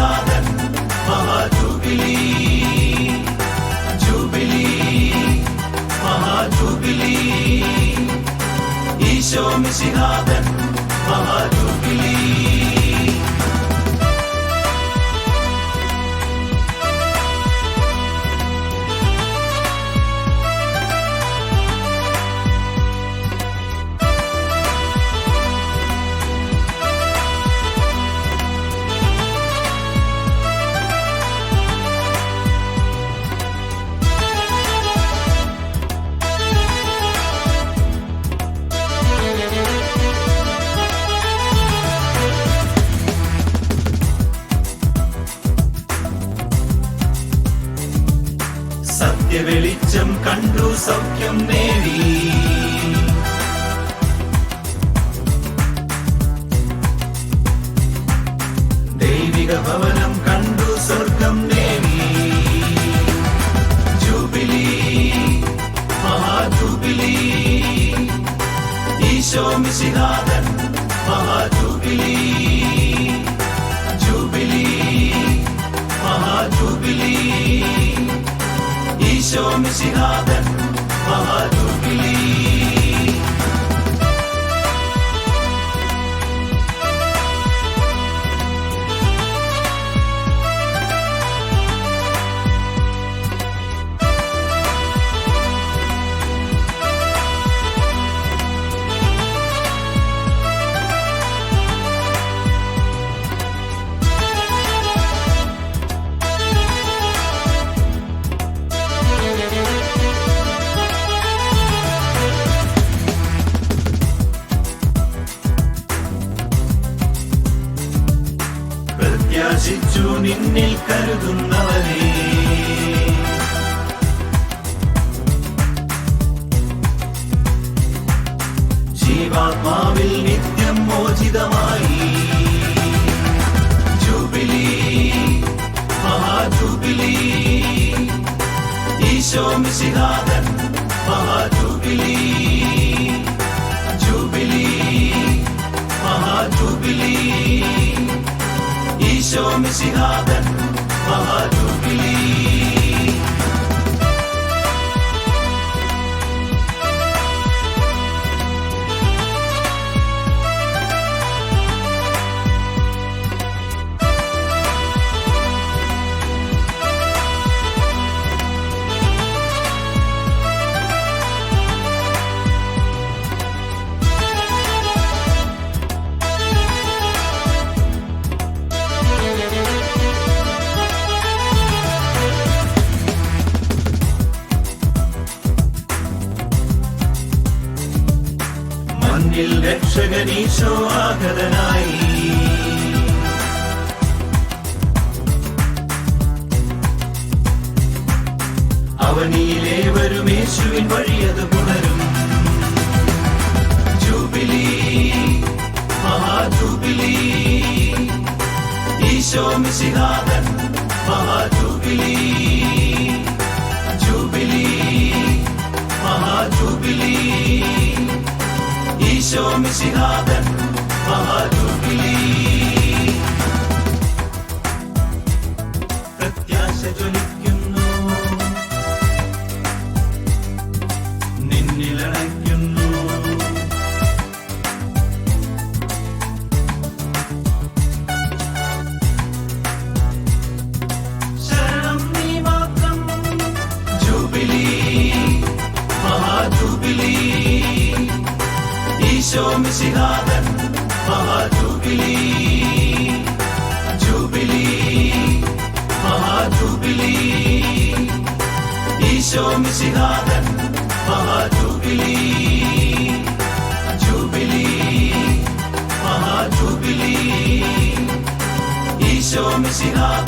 മിശിഹാതൻ മഹാജൂബിലി ജൂബിലി മഹാജൂബിലി ഈശോ മിശിഹാതൻ മഹാജൂബിലി സത്യവെളിച്ചം കണ്ടു സൗഖ്യം നേടി. ദൈവിക ഭവനം കണ്ടു സ്വർഗം നേടി. ജൂബിലി മഹാജൂബിലി. ഈശോ മിശിനാഥൻ മഹാജൂബിലി. ഈശോ മിശിഹാതൻ മഹാജൂബിലി പ്രത്യാശിച്ചു നിന്നിൽ കരുതുന്നവനെ. ജീവാത്മാവിൽ നിത്യം മോചിതമായി. ജൂബിലി മഹാജൂബിലി. ഈശോ മിശിഹാതൻ മഹാജൂബിലി. ഈശോ മിശിഹാതൻ മണ്ണിൽ രക്ഷകനീശോ ആഗതനായി. അവനിയിലേവരും യേശുവിൻ വഴിയത് പുണരും. ജൂബിലി മഹാജൂബിലി. ഈശോ മിശിഹാദൻ മഹാജൂബിലി. ജൂബിലി മഹാജൂബിലി. ഈശോ മിശിഹാദൻ മഹാജൂബിലി പ്രത്യാശ ജ്വലിക്കുന്നു ഈശോ മിശിഹാതൻ മഹാജൂബിലി ജൂബിലി. മഹാജൂബിലി ഈശോ മിശിഹാതൻ മഹാജൂബിലി ജൂബിലി. ഈശോ മിശിഹാതൻ മഹാജൂബിലി